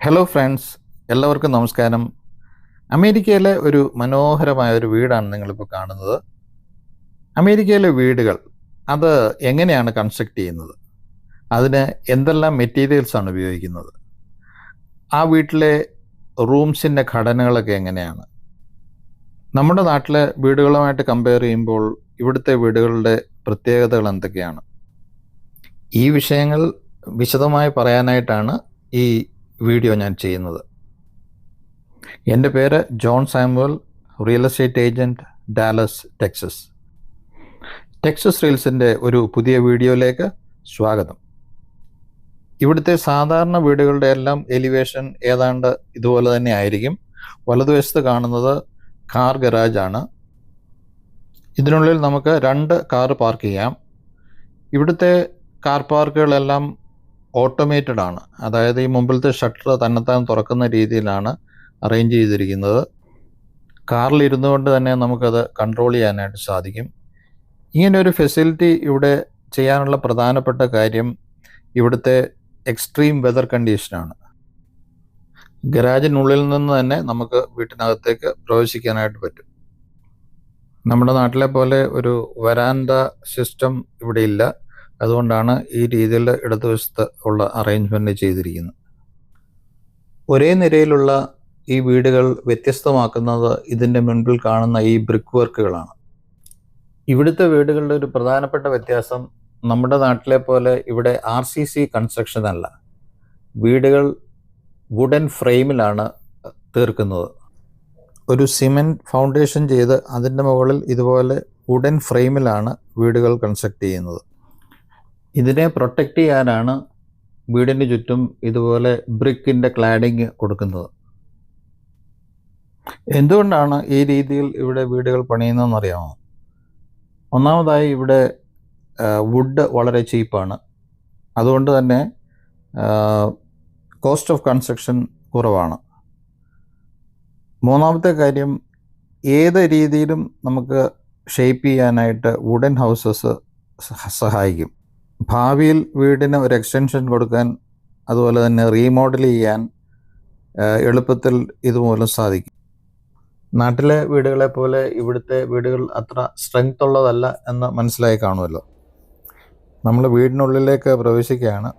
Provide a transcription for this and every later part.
Hello friends എല്ലാവർക്കും നമസ്കാരം. അമേരിക്കയിലെ ഒരു മനോഹരമായ ഒരു വീടാണ് നിങ്ങളിപ്പോൾ കാണുന്നത്. അമേരിക്കയിലെ വീടുകൾ അത് എങ്ങനെയാണ് കൺസ്ട്രക്ട് ചെയ്യുന്നത്? അതിന് എന്തെല്ലാം മെറ്റീരിയൽസാണ് ഉപയോഗിക്കുന്നത്? ആ വീട്ടിലെ റൂംസിന്റെ ഘടനകളൊക്കെ എങ്ങനെയാണ്? നമ്മുടെ നാട്ടിലെ വീടുകളുമായിട്ട് കമ്പയർ ചെയ്യുമ്പോൾ ഇവിടുത്തെ വീടുകളുടെ പ്രത്യേകതകൾ എന്തൊക്കെയാണ്? ഈ വിഷയങ്ങൾ വിശദമായി പറയാനായിട്ടാണ് ഈ വീഡിയോ ഞാൻ ചെയ്യുന്നത്. എന്റെ പേര് John Samuel real estate agent Dallas Texas. Texas റീൽസിന്റെ ഒരു പുതിയ വീഡിയോയിലേക്ക് സ്വാഗതം. ഇവിടുത്തെ സാധാരണ വീടുകളുടെ എല്ലാം എലിവേഷൻ ഏതാണ്ട് ഇതുപോലെ തന്നെ ആയിരിക്കും. വലതുവശത്ത് കാണുന്നത് കാർ ഗരാജ് ആണ്. ഇതിനുള്ളിൽ നമുക്ക് രണ്ട് കാർ പാർക്ക് ചെയ്യാം. ഇവിടുത്തെ കാർ പാർക്കുകളെല്ലാം ഓട്ടോമേറ്റഡ് ആണ്. അതായത് ഈ മുമ്പിലത്തെ ഷട്ടർ തന്നെത്താൻ തുറക്കുന്ന രീതിയിലാണ് അറേഞ്ച് ചെയ്തിരിക്കുന്നത്. കാറിൽ ഇരുന്നു കൊണ്ട് തന്നെ നമുക്കത് കൺട്രോൾ ചെയ്യാനായിട്ട് സാധിക്കും. ഇങ്ങനെ ഒരു ഫെസിലിറ്റി ഇവിടെ ചെയ്യാനുള്ള പ്രധാനപ്പെട്ട കാര്യം ഇവിടുത്തെ എക്സ്ട്രീം വെതർ കണ്ടീഷനാണ് ഗരാജിനുള്ളിൽ നിന്ന് തന്നെ നമുക്ക് വീട്ടിനകത്തേക്ക് പ്രവേശിക്കാനായിട്ട് പറ്റും. നമ്മുടെ നാട്ടിലെ പോലെ ഒരു വരാന്ത സിസ്റ്റം ഇവിടെ ഇല്ല. അതുകൊണ്ടാണ് ഈ രീതിയിൽ ഇടതുവശത്ത് ഉള്ള അറേഞ്ച്മെന്റ് ചെയ്തിരിക്കുന്നത്. ഒരേ നിരയിലുള്ള ഈ വീടുകൾ വ്യത്യസ്തമാക്കുന്നത് ഇതിന്റെ മുൻപിൽ കാണുന്ന ഈ ബ്രിക്ക് വർക്കുകളാണ് ഇവിടുത്തെ വീടുകളുടെ ഒരു പ്രധാനപ്പെട്ട വ്യത്യാസം നമ്മുടെ നാട്ടിലെ പോലെ ഇവിടെ ആർ സി സി കൺസ്ട്രക്ഷൻ അല്ല. വീടുകൾ വുഡൻ ഫ്രെയിമിലാണ് തീർക്കുന്നത്. ഒരു സിമെന്റ് ഫൗണ്ടേഷൻ ചെയ്ത് അതിന്റെ മുകളിൽ ഇതുപോലെ വുഡൻ ഫ്രെയിമിലാണ് വീടുകൾ കൺസ്ട്രക്ട് ചെയ്യുന്നത്. ഇതിനെ പ്രൊട്ടക്റ്റ് ചെയ്യാനാണ് വീടിന് ചുറ്റും ഇതുപോലെ ബ്രിക്കിന്റെ ക്ലാഡിങ് കൊടുക്കുന്നത്. എന്തുകൊണ്ടാണ് ഈ രീതിയിൽ ഇവിടെ വീടുകൾ പണിയുന്നതെന്ന് അറിയാമോ ഒന്നാമതായി ഇവിടെ വുഡ് വളരെ ചീപ്പാണ് അതുകൊണ്ട് തന്നെ കോസ്റ്റ് ഓഫ് കൺസ്ട്രക്ഷൻ കുറവാണ്. മൂന്നാമത്തെ കാര്യം ഏത് രീതിയിലും നമുക്ക് ഷേപ്പ് ചെയ്യാനായിട്ട് വുഡൻ ഹൗസസ് സഹായിക്കും. ഭാവിയിൽ വീടിന് ഒരു എക്സ്റ്റൻഷൻ കൊടുക്കാൻ അതുപോലെ തന്നെ റീമോഡൽ ചെയ്യാൻ എളുപ്പത്തിൽ ഇതുമൂലം സാധിക്കും. നാട്ടിലെ വീടുകളെ പോലെ ഇവിടുത്തെ വീടുകൾ അത്ര സ്ട്രെങ്ത് ഉള്ളതല്ല എന്ന് മനസ്സിലായി കാണുമല്ലോ. നമ്മൾ വീടിനുള്ളിലേക്ക് പ്രവേശിക്കുകയാണ്.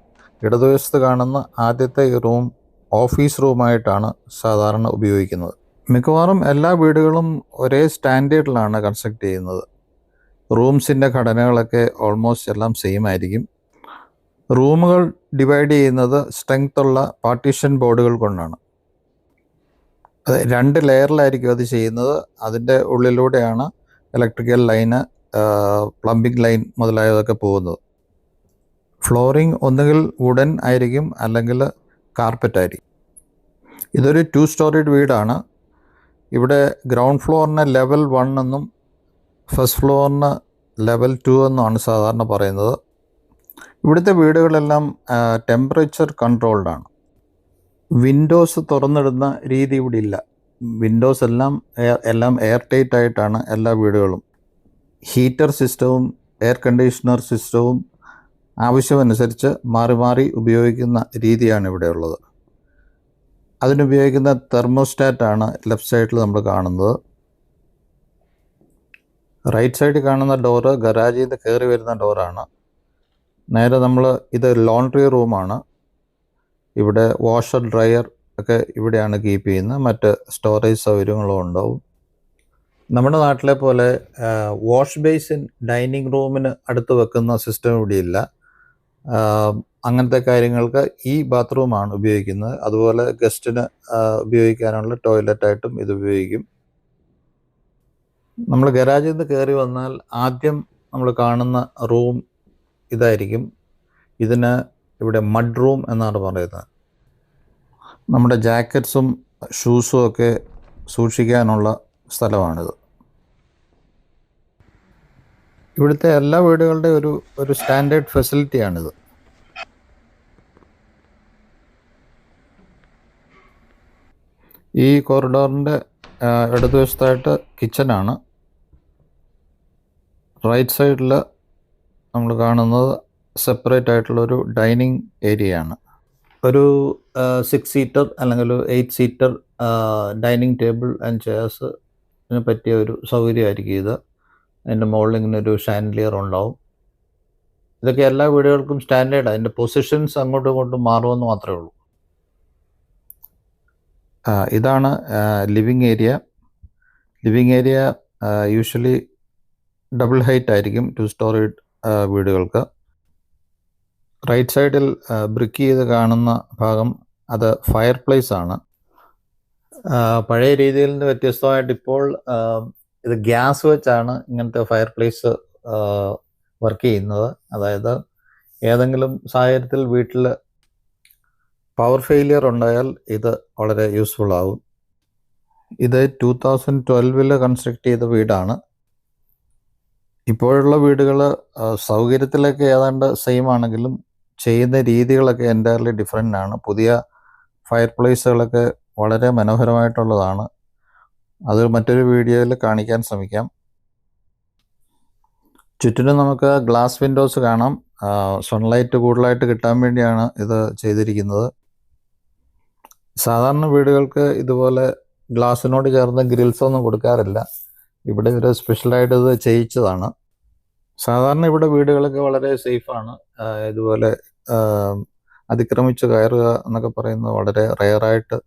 ഇടതുവശത്ത് കാണുന്ന ആദ്യത്തെ ഈ റൂം ഓഫീസ് റൂമായിട്ടാണ് സാധാരണ ഉപയോഗിക്കുന്നത്. മിക്കവാറും എല്ലാ വീടുകളും ഒരേ സ്റ്റാൻഡേർഡിലാണ് കൺസ്ട്രക്ട് ചെയ്യുന്നത്. റൂംസിന്റെ ഘടനകളൊക്കെ ഓൾമോസ്റ്റ് എല്ലാം സെയിം ആയിരിക്കും. റൂമുകൾ ഡിവൈഡ് ചെയ്യുന്നത് സ്ട്രെങ്ത് ഉള്ള പാർട്ടീഷൻ ബോർഡുകൾ കൊണ്ടാണ്. അത് രണ്ട് ലെയറിലായിരിക്കും അത് ചെയ്യുന്നത്. അതിന്റെ ഉള്ളിലൂടെയാണ് ഇലക്ട്രിക്കൽ ലൈന് പ്ലംബിംഗ് ലൈൻ മുതലായതൊക്കെ പോകുന്നത്. ഫ്ലോറിംഗ് ഒന്നുകിൽ വുഡൻ ആയിരിക്കും അല്ലെങ്കിൽ കാർപ്പറ്റ് ആയിരിക്കും. ഇതൊരു ടു സ്റ്റോറിഡ് വീടാണ്. ഇവിടെ ഗ്രൗണ്ട് ഫ്ലോറിന് ലെവൽ വൺ എന്നും ഫസ്റ്റ് ഫ്ലോറിന് ലെവൽ ടു എന്നാണ് സാധാരണ പറയുന്നത്. ഇവിടുത്തെ വീടുകളെല്ലാം ടെമ്പറേച്ചർ കൺട്രോൾഡാണ് വിൻഡോസ് തുറന്നിടുന്ന രീതി ഇവിടെ ഇല്ല വിൻഡോസ് എല്ലാം എല്ലാം എയർ ടൈറ്റ് ആയിട്ടാണ് എല്ലാ വീടുകളും. ഹീറ്റർ സിസ്റ്റവും എയർ കണ്ടീഷണർ സിസ്റ്റവും ആവശ്യമനുസരിച്ച് മാറി മാറി ഉപയോഗിക്കുന്ന രീതിയാണ് ഇവിടെ ഉള്ളത്. അതിനുപയോഗിക്കുന്ന തെർമോസ്റ്റാറ്റാണ് ലെഫ്റ്റ് സൈഡിൽ നമ്മൾ കാണുന്നത്. റൈറ്റ് സൈഡിൽ കാണുന്ന ഡോറ് ഗരാജിൽ നിന്ന് കയറി വരുന്ന ഡോറാണ് നേരെ നമ്മൾ ഇത് ലോണ്ട്രി റൂമാണ് ഇവിടെ വാഷർ ഡ്രയർ ഒക്കെ ഇവിടെയാണ് കീപ്പ് ചെയ്യുന്നത്. മറ്റ് സ്റ്റോറേജ് സൗകര്യങ്ങളും ഉണ്ടാവും. നമ്മുടെ നാട്ടിലെ പോലെ വാഷ് ബേസിൻ ഡൈനിങ് റൂമിന് അടുത്ത് വെക്കുന്ന സിസ്റ്റം ഇവിടെയില്ല അങ്ങനത്തെ കാര്യങ്ങൾക്ക് ഈ ബാത്റൂമാണ് ഉപയോഗിക്കുന്നത്. അതുപോലെ ഗസ്റ്റിന് ഉപയോഗിക്കാനുള്ള ടോയ്ലറ്റായിട്ടും ഇത് ഉപയോഗിക്കും. നമ്മൾ ഗരാജിൽ നിന്ന് കയറി വന്നാൽ ആദ്യം നമ്മൾ കാണുന്ന റൂം ഇതായിരിക്കും. ഇതിന് ഇവിടെ മഡ് റൂം എന്നാണ് പറയുന്നത്. നമ്മുടെ ജാക്കറ്റ്സും ഷൂസും ഒക്കെ സൂക്ഷിക്കാനുള്ള സ്ഥലമാണിത്. ഇവിടുത്തെ എല്ലാ വീടുകളുടെ ഒരു ഒരു സ്റ്റാൻഡേർഡ് ഫെസിലിറ്റിയാണിത് ഈ കോറിഡോറിന്റെ ഇടതുവശത്തായിട്ട് കിച്ചനാണ് റൈറ്റ് സൈഡിൽ നമ്മൾ കാണുന്നത് സെപ്പറേറ്റ് ആയിട്ടുള്ളൊരു ഡൈനിങ് ഏരിയയാണ്. ഒരു സിക്സ് സീറ്റർ അല്ലെങ്കിൽ ഒരു eight seater dining table and chairs പറ്റിയ ഒരു സൗകര്യമായിരിക്കും ഇത്. അതിന്റെ മുകളിൽ ഇങ്ങനെ ഒരു ഷാൻഡിലിയർ ഉണ്ടാവും. ഇതൊക്കെ എല്ലാ വീടുകൾക്കും സ്റ്റാൻഡേർഡ് അതിന്റെ പൊസിഷൻസ് അങ്ങോട്ടും ഇങ്ങോട്ടും മാറുമെന്ന് മാത്രമേ ഉള്ളൂ. ഇതാണ് living area. Living area usually double height ആയിരിക്കും ടു സ്റ്റോറി വീടുകൾക്ക്. റൈറ്റ് സൈഡിൽ ബ്രിക്ക് ചെയ്ത് കാണുന്ന ഭാഗം അത് ഫയർ പ്ലേസ് ആണ് പഴയ രീതിയിൽ നിന്ന് വ്യത്യസ്തമായിട്ട് ഇപ്പോൾ ഇത് ഗ്യാസ് വെച്ചാണ് ഇങ്ങനത്തെ ഫയർ പ്ലേസ് വർക്ക് ചെയ്യുന്നത്. അതായത് ഏതെങ്കിലും സാഹചര്യത്തിൽ വീട്ടിൽ പവർ ഫെയിലിയർ ഉണ്ടായാൽ ഇത് വളരെ യൂസ്ഫുൾ ആവും. ഇത് ടൂ തൗസൻഡ് ട്വൽവിൽ കൺസ്ട്രക്ട് ചെയ്ത വീടാണ്. ഇപ്പോഴുള്ള വീടുകൾ സൗകര്യത്തിലൊക്കെ ഏതാണ്ട് സെയിം ആണെങ്കിലും ചെയ്യുന്ന രീതികളൊക്കെ എന്റയർലി ഡിഫറെന്റ് ആണ്. പുതിയ ഫയർ പ്ലേസുകളൊക്കെ വളരെ മനോഹരമായിട്ടുള്ളതാണ്. അത് മറ്റൊരു വീഡിയോയിൽ കാണിക്കാൻ ശ്രമിക്കാം. ചുറ്റിനും നമുക്ക് ഗ്ലാസ് വിൻഡോസ് കാണാം. സൺലൈറ്റ് കൂടുതലായിട്ട് കിട്ടാൻ വേണ്ടിയാണ് ഇത് ചെയ്തിരിക്കുന്നത്. സാധാരണ വീടുകൾക്ക് ഇതുപോലെ ഗ്ലാസിനോട് ചേർന്ന് ഗ്രിൽസ് ഒന്നും കൊടുക്കാറില്ല. ഇവിടെ ഒരു സ്പെഷ്യലായിട്ട് ഇത് ചെയ്യിച്ചതാണ്. സാധാരണ ഇവിടെ വീടുകളൊക്കെ വളരെ സേഫാണ്. ഇതുപോലെ അതിക്രമിച്ച് കയറുക എന്നൊക്കെ പറയുന്നത് വളരെ റെയറായിട്ട്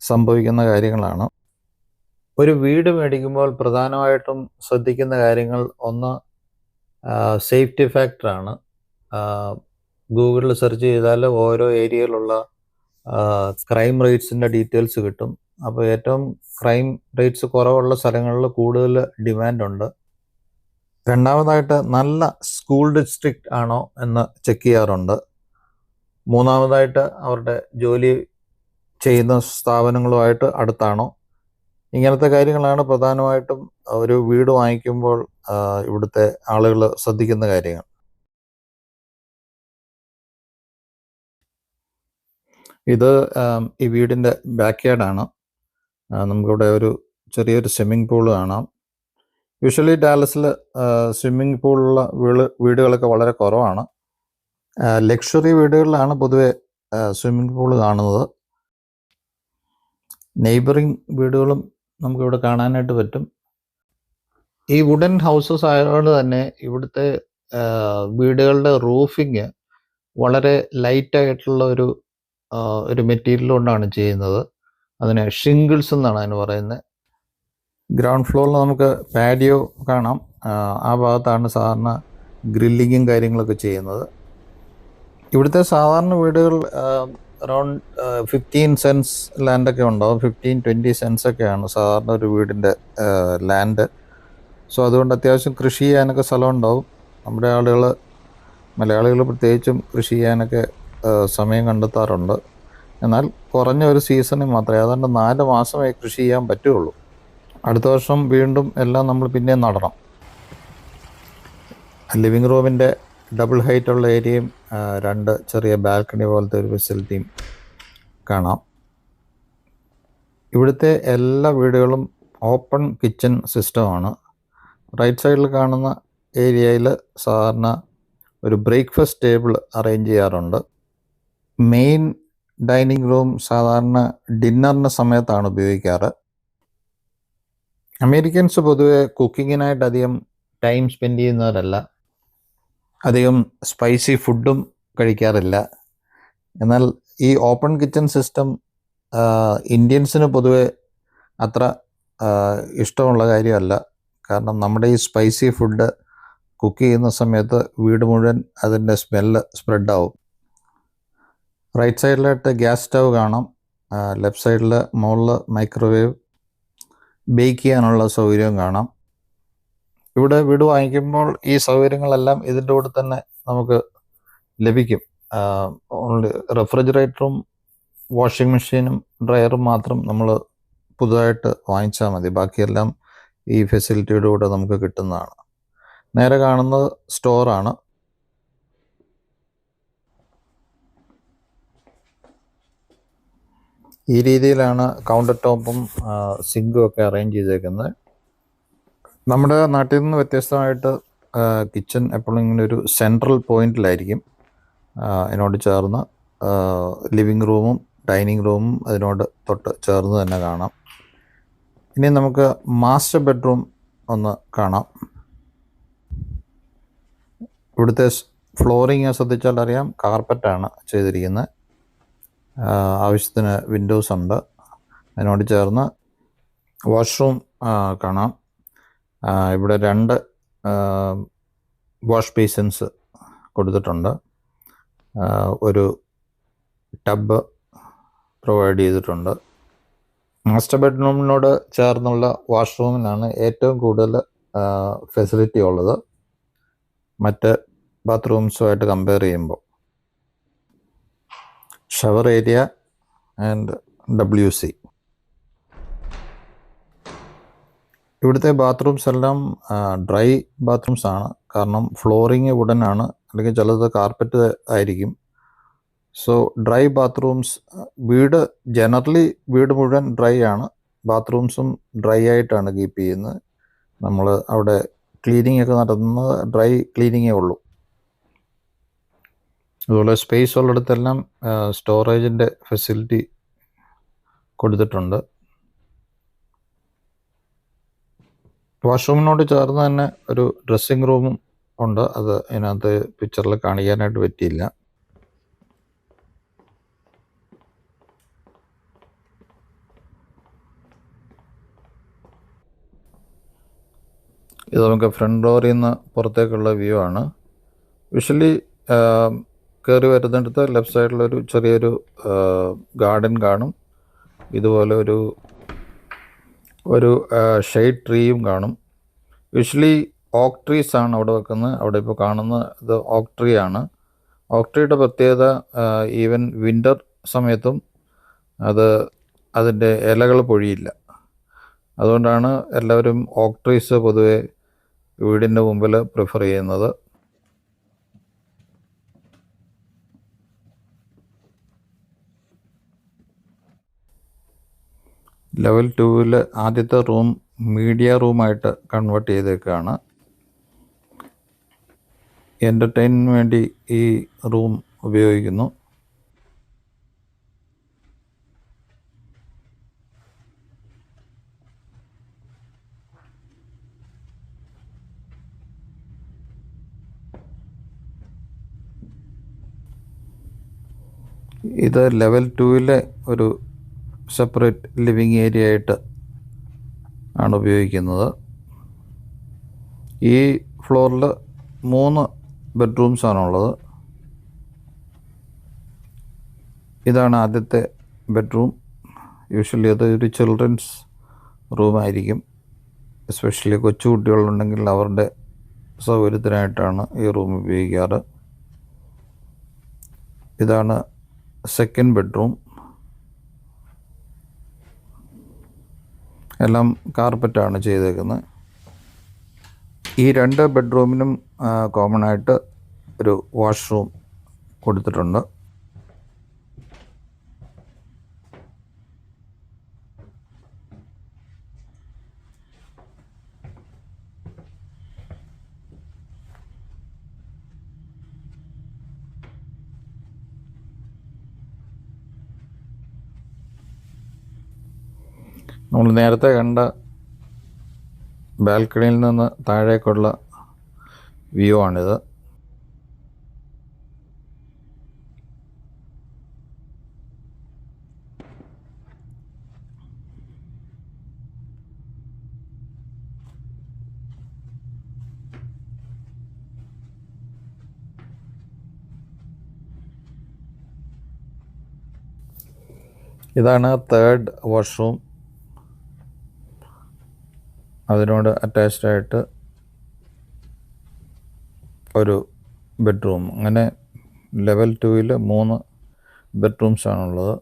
സംഭവിക്കുന്ന കാര്യങ്ങളാണ്. ഒരു വീട് മേടിക്കുമ്പോൾ പ്രധാനമായിട്ടും ശ്രദ്ധിക്കുന്ന കാര്യങ്ങൾ ഒന്ന് സേഫ്റ്റി ഫാക്ടറാണ്. ഗൂഗിളിൽ സെർച്ച് ചെയ്താൽ ഓരോ ഏരിയയിലുള്ള ക്രൈം റേറ്റ്സിന്റെ ഡീറ്റെയിൽസ് കിട്ടും. അപ്പോൾ ഏറ്റവും ക്രൈം റേറ്റ്സ് കുറവുള്ള സ്ഥലങ്ങളിൽ കൂടുതൽ ഡിമാൻഡ് ഉണ്ട് രണ്ടാമതായിട്ട് നല്ല സ്കൂൾ ഡിസ്ട്രിക്റ്റ് ആണോ എന്ന് ചെക്ക് ചെയ്യാറുണ്ട്. മൂന്നാമതായിട്ട് അവരുടെ ജോലി ചെയ്യുന്ന സ്ഥാപനങ്ങളുമായിട്ട് അടുത്താണോ? ഇങ്ങനത്തെ കാര്യങ്ങളാണ് പ്രധാനമായിട്ടും ഒരു വീട് വാങ്ങിക്കുമ്പോൾ ഇവിടുത്തെ ആളുകൾ ശ്രദ്ധിക്കുന്ന കാര്യങ്ങൾ. ഇത് ഈ വീടിന്റെ ബാക്ക് യാർഡാണ് നമുക്കിവിടെ ഒരു ചെറിയൊരു സ്വിമ്മിംഗ് പൂൾ കാണാം. യൂഷ്വലി ഡാലസിൽ സ്വിമ്മിംഗ് പൂളുള്ള വീട് വീടുകളൊക്കെ വളരെ കുറവാണ്. ലക്ഷറി വീടുകളിലാണ് പൊതുവെ സ്വിമ്മിംഗ് പൂൾ കാണുന്നത്. നെയ്ബറിങ് വീടുകളും നമുക്കിവിടെ കാണാനായിട്ട് പറ്റും. ഈ വുഡൻ ഹൗസസ് ആയതുകൊണ്ട് തന്നെ ഇവിടുത്തെ വീടുകളുടെ റൂഫിങ് വളരെ ലൈറ്റായിട്ടുള്ള ഒരു ഒരു മെറ്റീരിയൽ കൊണ്ടാണ് ചെയ്യുന്നത്. അതിന് ഷിംഗിൾസ് എന്നാണ് അതിന് പറയുന്നത്. ഗ്രൗണ്ട് ഫ്ലോറിൽ നമുക്ക് പാഡിയോ കാണാം. ആ, ഭാഗത്താണ് സാധാരണ ഗ്രില്ലിങ്ങും കാര്യങ്ങളൊക്കെ ചെയ്യുന്നത്. ഇവിടുത്തെ സാധാരണ വീടുകൾ അറൗണ്ട് ഫിഫ്റ്റീൻ സെൻസ് ലാൻഡൊക്കെ ഉണ്ടാവും ഫിഫ്റ്റീൻ ട്വന്റി സെൻസ് ഒക്കെയാണ് സാധാരണ ഒരു വീടിന്റെ ലാൻഡ് സോ അതുകൊണ്ട് അത്യാവശ്യം കൃഷി ചെയ്യാനൊക്കെ സ്ഥലം ഉണ്ടാവും. നമ്മുടെ ആളുകൾ മലയാളികൾ പ്രത്യേകിച്ചും കൃഷി ചെയ്യാനൊക്കെ സമയം കണ്ടെത്താറുണ്ട്. എന്നാൽ കുറഞ്ഞ ഒരു സീസണിൽ മാത്രമേ അതുകൊണ്ട് നാല് മാസമേ കൃഷി ചെയ്യാൻ പറ്റുള്ളൂ. അടുത്ത വർഷം വീണ്ടും എല്ലാം നമ്മൾ പിന്നെയും നടണം. ലിവിങ് റൂമിന്റെ ഡബിൾ ഹൈറ്റ് ഉള്ള ഏരിയയും രണ്ട് ചെറിയ ബാൽക്കണി പോലത്തെ ഒരു ഫെസിലിറ്റിയും കാണാം. ഇവിടുത്തെ എല്ലാ വീടുകളും ഓപ്പൺ കിച്ചൺ സിസ്റ്റമാണ് റൈറ്റ് സൈഡിൽ കാണുന്ന ഏരിയയിൽ സാധാരണ ഒരു ബ്രേക്ക്ഫാസ്റ്റ് ടേബിൾ അറേഞ്ച് ചെയ്യാറുണ്ട്. മെയിൻ ഡൈനിങ് റൂം സാധാരണ ഡിന്നറിന്റെ സമയത്താണ് ഉപയോഗിക്കാറ്. അമേരിക്കൻസ് പൊതുവെ കുക്കിങ്ങിനായിട്ട് അധികം ടൈം സ്പെൻഡ് ചെയ്യുന്നവരല്ല. അധികം സ്പൈസി ഫുഡും കഴിക്കാറില്ല. എന്നാൽ ഈ ഓപ്പൺ കിച്ചൺ സിസ്റ്റം ഇന്ത്യൻസിന് പൊതുവെ അത്ര ഇഷ്ടമുള്ള കാര്യമല്ല. കാരണം നമ്മുടെ ഈ സ്പൈസി ഫുഡ് കുക്ക് ചെയ്യുന്ന സമയത്ത് വീട് മുഴുവൻ അതിന്റെ സ്മെല്ല് സ്പ്രെഡാവും. റൈറ്റ് സൈഡിലായിട്ട് ഗ്യാസ് സ്റ്റവ് കാണാം. ലെഫ്റ്റ് സൈഡിൽ മുകളിൽ മൈക്രോവേവ് ബേക്ക് ചെയ്യാനുള്ള സൗകര്യവും കാണാം. ഇവിടെ വീട് വാങ്ങിക്കുമ്പോൾ ഈ സൗകര്യങ്ങളെല്ലാം ഇതിന്റെ കൂടെ തന്നെ നമുക്ക് ലഭിക്കും. ഓൺലി റെഫ്രിജറേറ്ററും വാഷിംഗ് മെഷീനും ഡ്രയറും മാത്രം നമ്മൾ പുതുതായിട്ട് വാങ്ങിച്ചാൽ മതി. ബാക്കിയെല്ലാം ഈ ഫെസിലിറ്റിയുടെ കൂടെ നമുക്ക് കിട്ടുന്നതാണ്. നേരെ കാണുന്നത് സ്റ്റോറാണ്. ഈ രീതിയിലാണ് കൗണ്ടർ ടോപ്പും സിങ്കും ഒക്കെ അറേഞ്ച് ചെയ്തേക്കുന്നത്. നമ്മുടെ നാട്ടിൽ നിന്ന് വ്യത്യസ്തമായിട്ട് കിച്ചൺ എപ്പോഴും ഇങ്ങനെ ഒരു സെൻട്രൽ പോയിന്റിലായിരിക്കും അതിനോട് ചേർന്ന് ലിവിങ് റൂമും ഡൈനിങ് റൂമും അതിനോട് തൊട്ട് ചേർന്ന് തന്നെ കാണാം. ഇനി നമുക്ക് മാസ്റ്റർ ബെഡ്റൂം ഒന്ന് കാണാം. ഇവിടുത്തെ ഫ്ലോറിങ് ശ്രദ്ധിച്ചാൽ അറിയാം കാർപ്പറ്റാണ് ചെയ്തിരിക്കുന്നത്. ആവശ്യത്തിന് വിൻഡോസ് ഉണ്ട്. അതിനോട് ചേർന്ന് വാഷ്റൂം കാണാം. ഇവിടെ രണ്ട് വാഷ് ബേസിൻസ് കൊടുത്തിട്ടുണ്ട്. ഒരു ടബ് പ്രൊവൈഡ് ചെയ്തിട്ടുണ്ട്. മാസ്റ്റർ ബെഡ്റൂമിനോട് ചേർന്നുള്ള വാഷ്റൂമിനാണ് ഏറ്റവും കൂടുതൽ ഫെസിലിറ്റി ഉള്ളത്. മറ്റ് ബാത്റൂംസുമായിട്ട് കമ്പയർ ചെയ്യുമ്പോൾ. Shower area and W C ഇവിടുത്തെ ബാത്റൂംസ് എല്ലാം ഡ്രൈ ബാത്റൂംസ് ആണ്. കാരണം ഫ്ലോറിങ് ഉടനാണ് അല്ലെങ്കിൽ ചിലത് കാർപ്പറ്റ് ആയിരിക്കും. സോ ഡ്രൈ ബാത്റൂംസ് വീട് ജനറലി വീട് മുഴുവൻ ഡ്രൈ ആണ്. ബാത്റൂംസും ഡ്രൈ ആയിട്ടാണ് കീപ്പ് ചെയ്യുന്നത്. നമ്മൾ അവിടെ ക്ലീനിങ് ഒക്കെ നടത്തുന്നത് ഡ്രൈ ക്ലീനിങ്ങേ ഉള്ളൂ. അതുപോലെ സ്പേസ് ഉള്ളിടത്തെല്ലാം സ്റ്റോറേജിന്റെ ഫെസിലിറ്റി കൊടുത്തിട്ടുണ്ട്. വാഷ്റൂമിനോട് ചേർന്ന് തന്നെ ഒരു ഡ്രസ്സിങ് റൂമും ഉണ്ട്. അത് ഇതിനകത്ത് പിക്ചറിൽ കാണിക്കാനായിട്ട് പറ്റിയില്ല. ഇത് നമുക്ക് ഫ്രണ്ട് ഡോറിൽ നിന്ന് പുറത്തേക്കുള്ള വ്യൂ ആണ്. യൂഷ്വലി കയറി വരുന്നിടത്ത് ലെഫ്റ്റ് സൈഡിലൊരു ചെറിയൊരു ഗാർഡൻ കാണും. ഇതുപോലെ ഒരു ഒരു ഷെയ്ഡ് ട്രീയും കാണും. യൂഷ്വലി ഓക്ക് ട്രീസ് ആണ് അവിടെ വെക്കുന്നത്. അവിടെ ഇപ്പോൾ കാണുന്ന ഇത് ഓക്ക് ട്രീ ആണ്. ഓക്ക് ട്രീയുടെ പ്രത്യേകത ഈവൻ വിന്റർ സമയത്തും അത് അതിന്റെ ഇലകൾ പൊഴിയില്ല. അതുകൊണ്ടാണ് എല്ലാവരും ഓക്ക് ട്രീസ് പൊതുവെ വീടിന്റെ മുമ്പിൽ പ്രിഫർ ചെയ്യുന്നത്. ലെവൽ ടുവിൽ ആദ്യത്തെ റൂം മീഡിയ റൂമായിട്ട് കൺവേർട്ട് ചെയ്തേക്കാണ്. എന്റർടൈനിന് വേണ്ടി ഈ റൂം ഉപയോഗിക്കുന്നു. ഇത് ലെവൽ ടുവിലെ ഒരു സെപ്പറേറ്റ് ലിവിങ് ഏരിയ ആയിട്ട് ആണ് ഉപയോഗിക്കുന്നത്. ഈ ഫ്ലോറിൽ മൂന്ന് ബെഡ്റൂംസ് ഉള്ളത്. ഇതാണ് ആദ്യത്തെ ബെഡ്റൂം. യൂഷ്വലി അത് ഒരു ചിൽഡ്രൻസ് റൂമായിരിക്കും എസ്പെഷ്യലി കൊച്ചുകുട്ടികളുണ്ടെങ്കിൽ അവരുടെ സൗകര്യത്തിനായിട്ടാണ് ഈ റൂം ഉപയോഗിക്കാറ്. ഇതാണ് സെക്കൻഡ് ബെഡ്റൂം. എല്ലാം കാർപ്പറ്റാണ് ചെയ്തേക്കുന്നത്. ഈ രണ്ട് ബെഡ്റൂമിനും കോമൺ ആയിട്ട് ഒരു വാഷ്റൂം കൊടുത്തിട്ടുണ്ട്. നേരത്തെ കണ്ട ബാൽക്കണിയിൽ നിന്ന് താഴേക്കുള്ള വ്യൂ ആണിത്. ഇതാണ് തേർഡ് വാഷ്റൂം അതിനോട് അറ്റാച്ച്ഡ് ആയിട്ട് ഒരു ബെഡ്റൂം അങ്ങനെ ലെവൽ ടുവിൽ മൂന്ന് ബെഡ്റൂംസ് ആണുള്ളത്.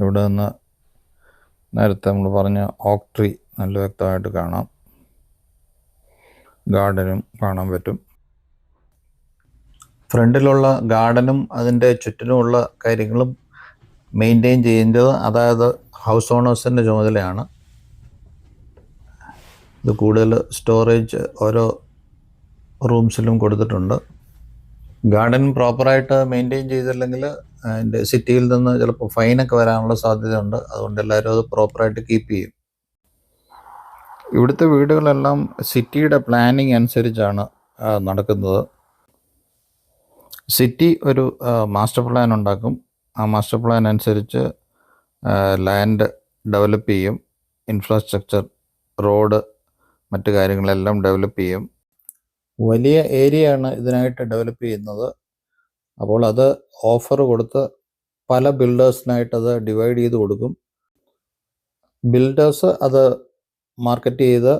ഇവിടെ നിന്ന് നേരത്തെ നമ്മൾ പറഞ്ഞ ഓക്ക് ട്രീ നല്ല വ്യക്തമായിട്ട് കാണാം. ഗാർഡനും കാണാൻ പറ്റും. ഫ്രണ്ടിലുള്ള ഗാർഡനും അതിന്റെ ചുറ്റിനുമുള്ള കാര്യങ്ങളും മെയിന്റെയിൻ ചെയ്യേണ്ടത് അതായത് ഹൗസ് ഓണേഴ്സിന്റെ ചുമതലയാണ്. ഇത് കൂടുതൽ സ്റ്റോറേജ് ഓരോ റൂംസിലും കൊടുത്തിട്ടുണ്ട്. ഗാർഡൻ പ്രോപ്പറായിട്ട് മെയിന്റെയിൻ ചെയ്തില്ലെങ്കിൽ അതിന്റെ സിറ്റിയിൽ നിന്ന് ചിലപ്പോൾ ഫൈനൊക്കെ വരാനുള്ള സാധ്യതയുണ്ട്. അതുകൊണ്ട് എല്ലാവരും അത് പ്രോപ്പറായിട്ട് കീപ്പ് ചെയ്യും. ഇവിടുത്തെ വീടുകളെല്ലാം സിറ്റിയുടെ പ്ലാനിങ് അനുസരിച്ചാണ് നടക്കുന്നത്. സിറ്റി ഒരു മാസ്റ്റർ പ്ലാൻ ഉണ്ടാക്കും. ആ മാസ്റ്റർ പ്ലാൻ അനുസരിച്ച് ലാൻഡ് ഡെവലപ്പ് ചെയ്യും ഇൻഫ്രാസ്ട്രക്ചർ റോഡ് മറ്റു കാര്യങ്ങളെല്ലാം ഡെവലപ്പ് ചെയ്യും. വലിയ ഏരിയയാണ് ഇതിനായിട്ട് ഡെവലപ്പ് ചെയ്യുന്നത്. അപ്പോൾ അത് ഓഫർ കൊടുത്ത് പല ബിൽഡേഴ്സിനായിട്ട് അത് ഡിവൈഡ് ചെയ്ത് കൊടുക്കും. ബിൽഡേഴ്സ് അത് മാർക്കറ്റ് ചെയ്ത്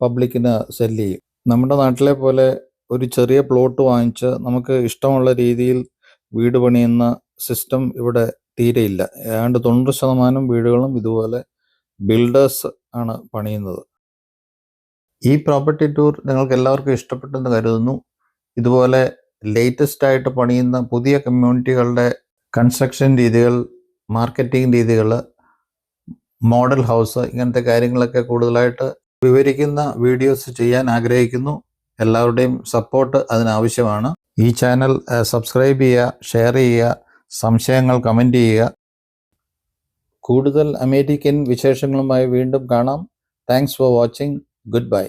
പബ്ലിക്കിന് സെല്ല് ചെയ്യും. നമ്മുടെ നാട്ടിലെ പോലെ ഒരു ചെറിയ പ്ലോട്ട് വാങ്ങിച്ച് നമുക്ക് ഇഷ്ടമുള്ള രീതിയിൽ വീട് പണിയുന്ന സിസ്റ്റം ഇവിടെ തീരെയില്ല ഏതാണ്ട് തൊണ്ണൂറ് ശതമാനം വീടുകളും ഇതുപോലെ ബിൽഡേഴ്സ് ആണ് പണിയുന്നത്. ഈ പ്രോപ്പർട്ടി ടൂർ നിങ്ങൾക്ക് എല്ലാവർക്കും ഇഷ്ടപ്പെട്ടെന്ന് കരുതുന്നു. ഇതുപോലെ ലേറ്റസ്റ്റ് ആയിട്ട് പണിയുന്ന പുതിയ കമ്മ്യൂണിറ്റികളുടെ കൺസ്ട്രക്ഷൻ രീതികൾ മാർക്കറ്റിംഗ് രീതികൾ മോഡൽ ഹൗസ് ഇങ്ങനത്തെ കാര്യങ്ങളൊക്കെ കൂടുതലായിട്ട് വിവരിക്കുന്ന വീഡിയോസ് ചെയ്യാൻ ആഗ്രഹിക്കുന്നു. എല്ലാവരുടെയും സപ്പോർട്ട് അതിനാവശ്യമാണ്. ഈ ചാനൽ സബ്സ്ക്രൈബ് ചെയ്യുക ഷെയർ ചെയ്യുക സംശയങ്ങൾ കമന്റ് ചെയ്യുക. കൂടുതൽ അമേരിക്കൻ വിശേഷങ്ങളുമായി വീണ്ടും കാണാം. Thanks for watching good bye